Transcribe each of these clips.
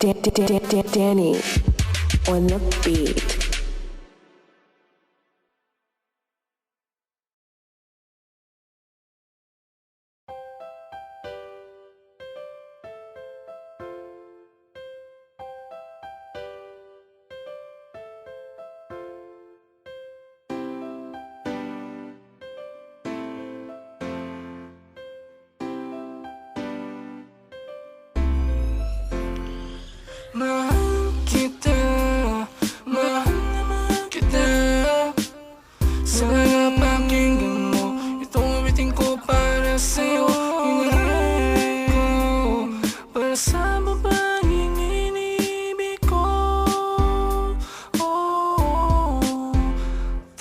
Danny on the beat.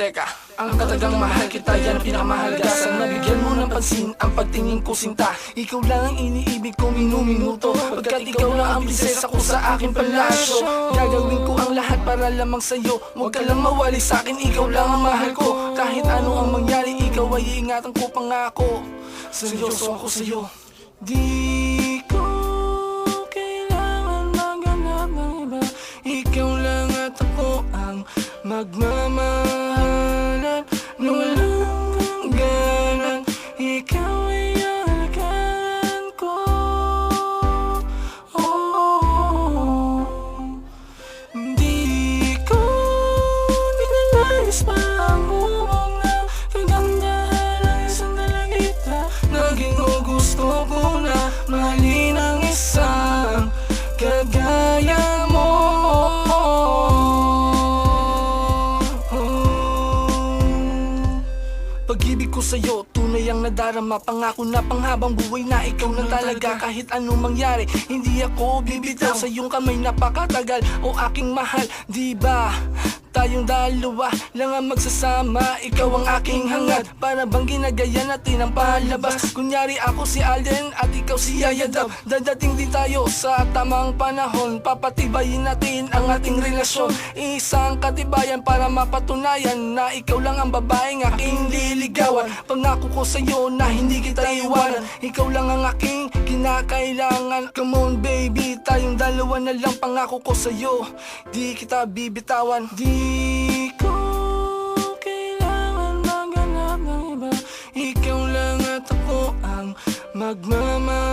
Teka, ang katagang mahal kita yan ang pinakamahalaga Sana bigyan mo ng pansin ang pagtingin ko sinta. Ikaw lang ang iniibig ko minuminuto Pagkat ikaw lang ang prinsesa ko sa aking palasyo. Gagawin ko ang lahat para lamang sa'yo. Huwag ka lang mawali sa'kin, ikaw lang ang mahal ko. Kahit ano ang mangyari, ikaw ay iingatan ko pangako. Seryoso ako sa'yo. Di ko kailangan maghanap ng iba. Ikaw lang at ako ang magmamahalan Pag-ibig ko sa'yo, tunay ang nadarama. Pangako na panghabang buhay na ikaw na talaga. Kahit anong mangyari, hindi ako bibitaw. Sa iyong kamay napakatagal, o aking mahal Di ba? Tayong dalawa lang ang magsasama. Ikaw ang aking hangad Para bang ginagaya natin ang palabas. Kunyari ako si Alden at ikaw si Yaya Dab Dadating din tayo sa tamang panahon Papatibayin natin ang ating relasyon. Isang katibayan para mapatunayan Na ikaw lang ang babaeng aking liligawan. Pangako ko sa'yo na hindi kita iwanan. Ikaw lang ang aking kinakailangan. Come on baby, tayong dalawa na lang Pangako ko sa'yo, di kita bibitawan. Di ang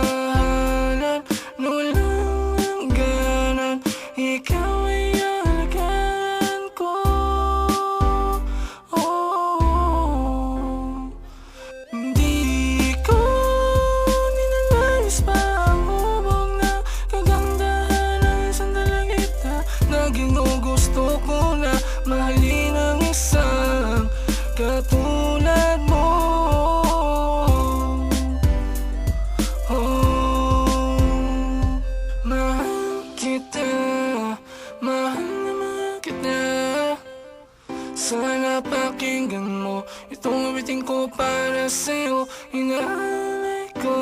sana pakinggan mo Itong awitin ko para sa'yo Inaalay ko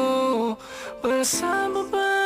Para sa babae